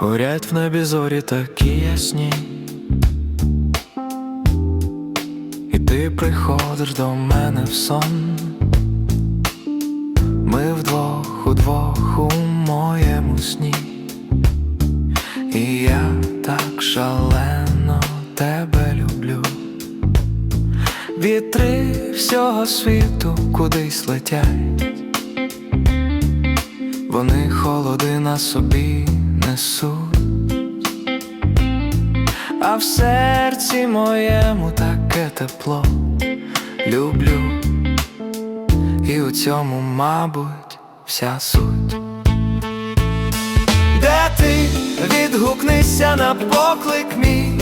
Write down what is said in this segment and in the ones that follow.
Горять в небі зорі такі ясні, і ти приходиш до мене в сон. Ми вдвох, удвох у моєму сні, і я так шалено тебе люблю. Вітри всього світу кудись летять, вони холоди на собі несуть, а в серці моєму таке тепло. Люблю, і у цьому, мабуть, вся суть. Де ти? Відгукнися на поклик мій?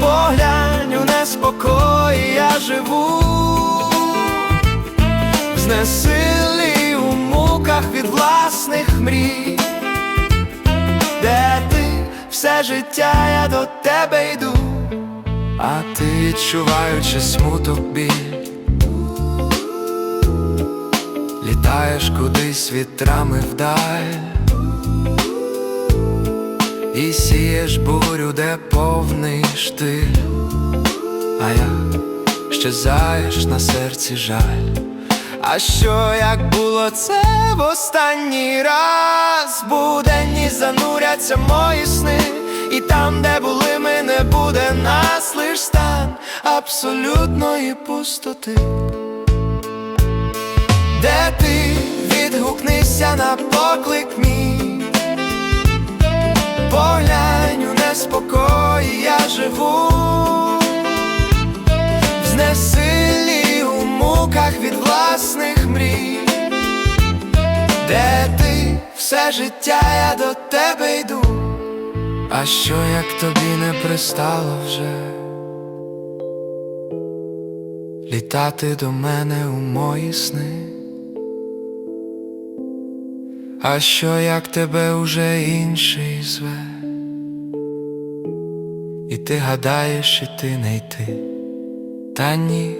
Поглянь у неспокої я живу, в знесилі у муках від власних мрій, життя я до тебе йду, а ти відчуваючи смуток біль, літаєш кудись вітрами вдаль. І сієш бурю, де повний штиль, а я щезаєш на серці жаль. А що як було це в останній раз? Буденні зануряться мої сни, і там, де були ми, не буде нас лиш стан абсолютної пустоти. Де ти відгукнися на поклик мій? Поглянь у неспокої я живу, в знесилі у муках від власних мрій, де ти все життя я до тебе йду, а що як тобі не пристало вже літати до мене у мої сни? А що як тебе уже інший зве? І ти гадаєш, і ти не йти, та ні,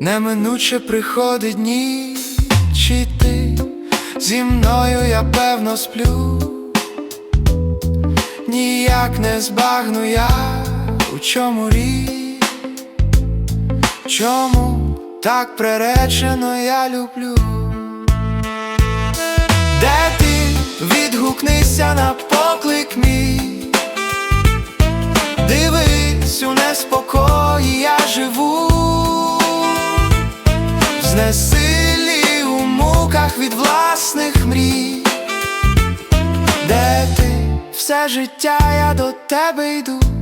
неминуче приходить ніч, і ти зі мною я певно сплю, ніяк не збагну я, у чому річ, чому так приречено я люблю. Де ти? Відгукнися на поклик мій, дивись у неспокої я живу, знесилі у муках від власних мрій, все життя я до тебе йду.